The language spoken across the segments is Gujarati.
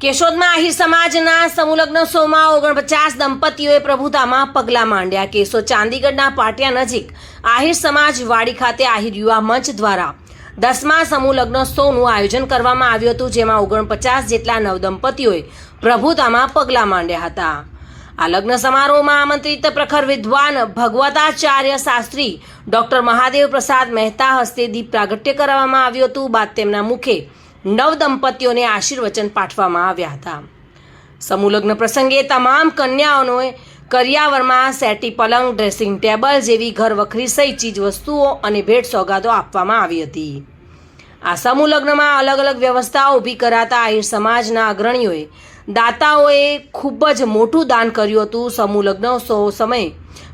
કેશોદમાં આહિર સમાજના સમુલગ્ન શોમાં ઓગણપચાસ દંપતીઓએ પ્રભુતામાં પગલાં માંડ્યા. કેશોદ ચાંદીગઢના પાટિયા નજીક આહિર સમાજ વાડી ખાતે આહિર યુવા મંચ દ્વારા દસમા સમૂહલગ્ન શોનું આયોજન કરવામાં આવ્યું હતું, જેમાં ઓગણપચાસ જેટલા નવદંપતીઓએ પ્રભુતામાં પગલાં માંડ્યા હતા. આ લગ્ન સમારોહમાં આમંત્રિત પ્રખર વિદ્વાન ભગવતાચાર્ય શાસ્ત્રી ડોક્ટર મહાદેવ પ્રસાદ મહેતા હસ્તે દીપ પ્રાગટ્ય કરવામાં આવ્યું હતું. બાદ તેમના મુખે નવ દંપતીઓને આશીર્વચન પાઠવવામાં આવ્યા હતા. સમૂહલગ્ન પ્રસંગે તમામ કન્યાઓને કરિયાવરમાં સેટી પલંગ, ડ્રેસિંગ ટેબલ જેવી ઘર વખરી સહિત ચીજ વસ્તુઓ અને ભેટ સોગાદો આપવામાં આવી હતી. આ સમૂહ લગ્નમાં અલગ અલગ વ્યવસ્થાઓ ઊભી કરાતા આહિર સમાજના અગ્રણીઓએ દાતાઓએ ખૂબ જ મોટું દાન કર્યું હતું. સમૂહ લગ્ન સમયે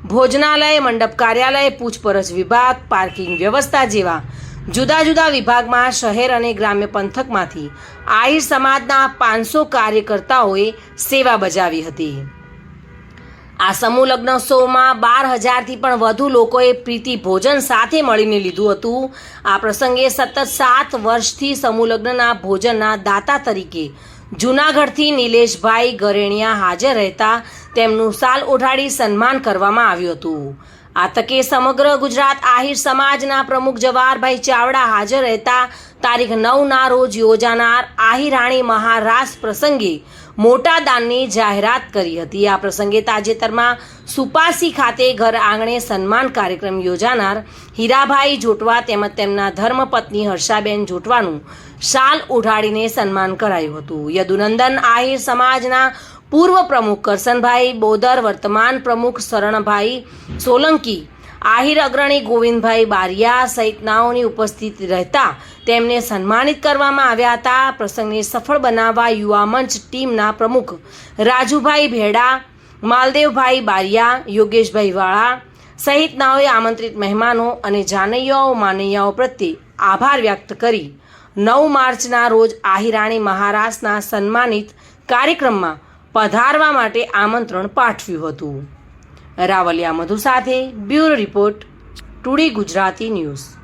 ભોજનાલય, મંડપ કાર્યાલય, પૂછપરછ વિભાગ, પાર્કિંગ વ્યવસ્થા જેવા જુદા જુદા વિભાગમાં શહેર અને ગ્રામ્ય પંથકમાંથી આહિર સમાજના પાંચસો કાર્યકર્તાઓએ સેવા બજાવી હતી. આ સમૂહ શોમાં બાર હજારથી પણ વધુ લોકોએ પ્રીતિ ભોજન સાથે મળીને લીધું હતું. આ પ્રસંગે સતત સાત વર્ષથી સમૂહ લગ્નના ભોજનના દાતા તરીકે જૂનાગઢથી નિલેશભાઈ ગરેણિયા હાજર રહેતા તેમનું સાલ ઓઢાડી સન્માન કરવામાં આવ્યું હતું. આ તકે સમગ્ર ગુજરાત આહિર સમાજના પ્રમુખ જવાહરભાઈ ચાવડા હાજર રહેતા તારીખ નવના રોજ યોજાનાર આહિરાણી મહારાસ પ્રસંગે મોટા દાનની જાહેરાત કરી હતી. આ પ્રસંગે તાજેતરમાં સુપાસી ખાતે ઘર આંગણે સન્માન કાર્યક્રમ યોજાનાર હીરાભાઈ જોટવા તેમજ તેમના ધર્મપત્ની હર્ષાબેન જોટવાનું શાલ ઉઢાડીને સન્માન કરાયું હતું. યદુનંદન આહિર સમાજના પૂર્વ પ્રમુખ કરસનભાઈ બોદર, વર્તમાન પ્રમુખ શરણભાઈ સોલંકી, આહિર અગ્રણી ગોવિંદભાઈ બારિયા સહિતનાઓની ઉપસ્થિત રહેતા તેમને સન્માનિત કરવામાં આવ્યા હતા. પ્રસંગને સફળ બનાવવા યુવા મંચ ટીમના પ્રમુખ રાજુભાઈ ભેડા, માલદેવભાઈ બારિયા, યોગેશભાઈ વાળા સહિતનાઓએ આમંત્રિત મહેમાનો અને જાનૈયાઓ, માનૈયાઓ પ્રત્યે આભાર વ્યક્ત કરી. નવ માર્ચના રોજ આહિરાણી મહારાજના સન્માનિત કાર્યક્રમમાં પધારવા માટે આમંત્રણ પાઠવ્યું હતું. રાવલિયા મધુ સાથે bureau report today Gujarati news.